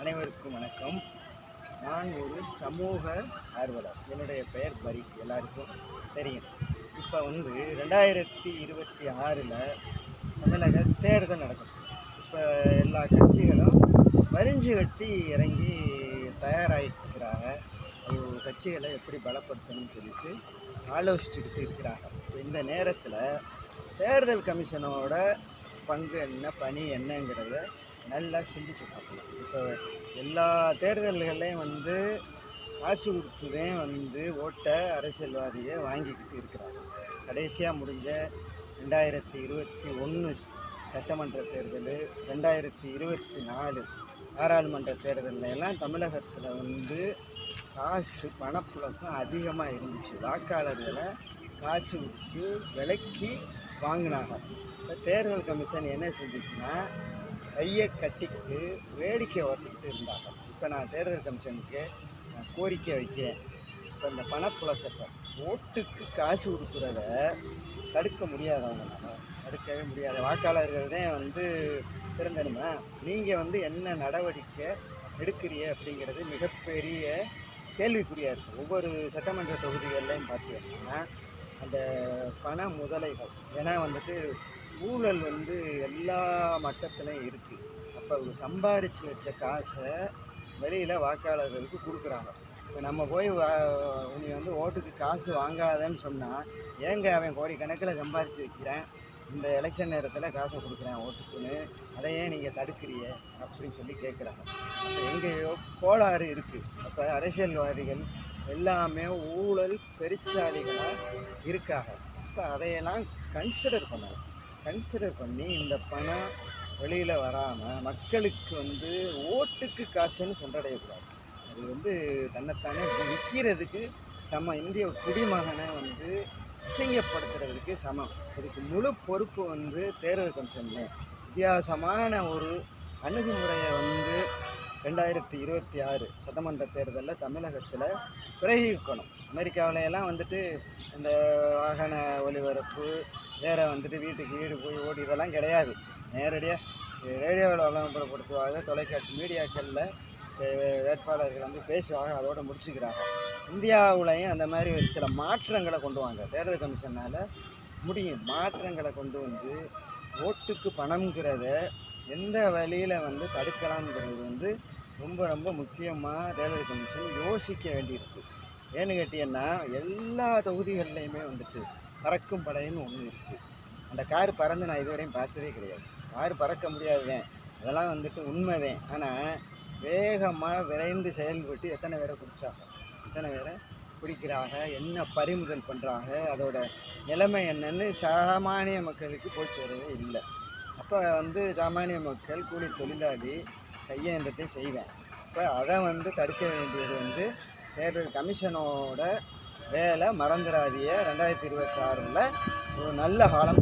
அனைவருக்கும் வணக்கம். நான் ஒரு சமூக ஆர்வலர். என்னுடைய பெயர் பரி. எல்லாருக்கும் தெரியும். இப்போ வந்து ரெண்டாயிரத்தி இருபத்தி ஆறில் தமிழக தேர்தல் நடக்கும். இப்போ எல்லா கட்சிகளும் வரிஞ்சு கட்டி இறங்கி தயாராகிட்டு இருக்கிறாங்க கட்சிகளை எப்படி பலப்படுத்தணும்னு சொல்லிட்டு ஆலோசிச்சுக்கிட்டு இருக்கிறாங்க. இந்த நேரத்தில் தேர்தல் கமிஷனோட பங்கு என்ன பணி என்னங்கிறத நல்லா சிந்திச்சு பார்க்கலாம் இப்போ எல்லா தேர்தல்கள்லையும் வந்து காசு கொடுத்துதான் வந்து ஓட்டை அரசியல்வாதியை வாங்கிக்கிட்டு இருக்கிறாங்க கடைசியாக முடிஞ்ச ரெண்டாயிரத்தி இருபத்தி ஒன்று சட்டமன்ற தேர்தல் ரெண்டாயிரத்தி இருபத்தி நாலு பாராளுமன்ற தேர்தலில் எல்லாம் தமிழகத்தில் வந்து காசு பணப்புழக்கம் அதிகமாக இருந்துச்சு. வாக்காளர்களை காசு விட்டு விலக்கி வாங்கினாங்க. இப்போ தேர்தல் கமிஷன் என்ன செஞ்சுச்சுன்னா கையை கட்டிக்கிட்டு வேடிக்கை பார்த்துக்கிட்டு இருந்தாங்க. இப்போ நான் தேர்தல் கமிஷனுக்கு நான் கோரிக்கை வைக்கிறேன். இப்போ இந்த பணப்புழக்கத்தை ஓட்டுக்கு காசு கொடுக்குறத தடுக்க முடியாதவங்கனால தடுக்கவே முடியாத. வாக்காளர்கள் தான் வந்து திறந்தனுமா நீங்கள் வந்து என்ன நடவடிக்கை எடுக்கிறீ அப்படிங்கிறது மிகப்பெரிய கேள்விக்குறியாக இருக்குது ஒவ்வொரு சட்டமன்ற தொகுதிகள்லையும் பார்த்தீங்கன்னா அந்த பண முதலைகள். ஏன்னா வந்துட்டு ஊழல் வந்து எல்லா மட்டத்துலையும் இருக்குது அப்போ அவங்க சம்பாரித்து வச்ச காசை வெளியில் வாக்காளர்களுக்கு கொடுக்குறாங்க. இப்போ நம்ம போய் வா நீ வந்து ஓட்டுக்கு காசு வாங்காதன்னு சொன்னால் ஏங்க அவன் கோடிக்கணக்கில் சம்பாரித்து வைக்கிறேன்? இந்த எலெக்ஷன் நேரத்தில் காசை கொடுக்குறேன் ஓட்டுக்குன்னு. அதை ஏன் நீங்கள் தடுக்கிறீங்க? அப்படின்னு சொல்லி கேட்குறாங்க அப்போ எங்கேயோ கோளாறு இருக்குது அப்போ அரசியல்வாதிகள் எல்லாமே ஊழல் பெருச்சாலிகளாக இருக்காங்க. இப்போ அதையெல்லாம் கன்சிடர் பண்ணணும். கன்சிடர் பண்ணி இந்த பணம் வெளியில் வராமல் மக்களுக்கு வந்து ஓட்டுக்கு காசுன்னு சென்றடையக்கூடாது. அது வந்து தன்னைத்தானே விற்கிறதுக்கு சமம். இந்திய குடிமகனை வந்து அசிங்கப்படுத்துறதுக்கு சமம். இதுக்கு முழு பொறுப்பு வந்து தேர்தல் கமிஷன் வித்தியாசமான ஒரு அணுகுமுறையை வந்து ரெண்டாயிரத்தி இருபத்தி ஆறு சட்டமன்ற தேர்தலில் தமிழகத்தில் பிரயோகிக்கணும் அமெரிக்காவிலையெல்லாம் வந்துட்டு இந்த வாகன ஒளிபரப்பு வேற வந்துட்டு வீட்டுக்கு வீடு போய் ஓடி இதெல்லாம் கிடையாது. நேரடியாக ரேடியோவில் விளம்பரப்படுத்துவாங்க தொலைக்காட்சி மீடியாக்களில் வேட்பாளர்கள் வந்து பேசுவாங்க அதோட முடிச்சுக்கிறாங்க. இந்தியாவுலையும் அந்த மாதிரி ஒரு சில மாற்றங்களை கொண்டு வாங்க. தேர்தல் கமிஷனால் முடியும். மாற்றங்களை கொண்டு வந்து ஓட்டுக்கு பணம்ங்கிறத எந்த வழியில் வந்து தடுக்கலாம்ங்கிறது வந்து ரொம்ப ரொம்ப முக்கியமாக தேர்தல் கமிஷன் யோசிக்க வேண்டியிருக்கு. ஏன்னு கேட்டீங்கன்னா எல்லா தொகுதிகள்லையுமே வந்துட்டு பறக்கும் படைன்னு ஒன்று இருக்குது அந்த கார் பறந்து நான் இதுவரையும் பார்த்ததே கிடையாது. கார் பறக்க முடியாதுதான். அதெல்லாம் வந்துட்டு உண்மைதான் ஆனால் வேகமாக விரைந்து செயல்பட்டு எத்தனை பேரை பிடிச்சாங்க? எத்தனை பேரை பிடிக்கிறாங்க? என்ன பறிமுதல் பண்ணுறாங்க அதோட நிலைமை என்னன்னு சாமானிய மக்களுக்கு போய் சேரவே இல்லை. அப்போ வந்து சாமானிய மக்கள் கூலி தொழிலாளி கையேந்தத்தை செய்வேன். இப்போ அதை வந்து தடுக்க வேண்டியது வந்து தேர்தல் கமிஷனோட வேலை மறந்துடாதிய ரெண்டாயிரத்தி இருபத்தாறில் ஒரு நல்ல காலம்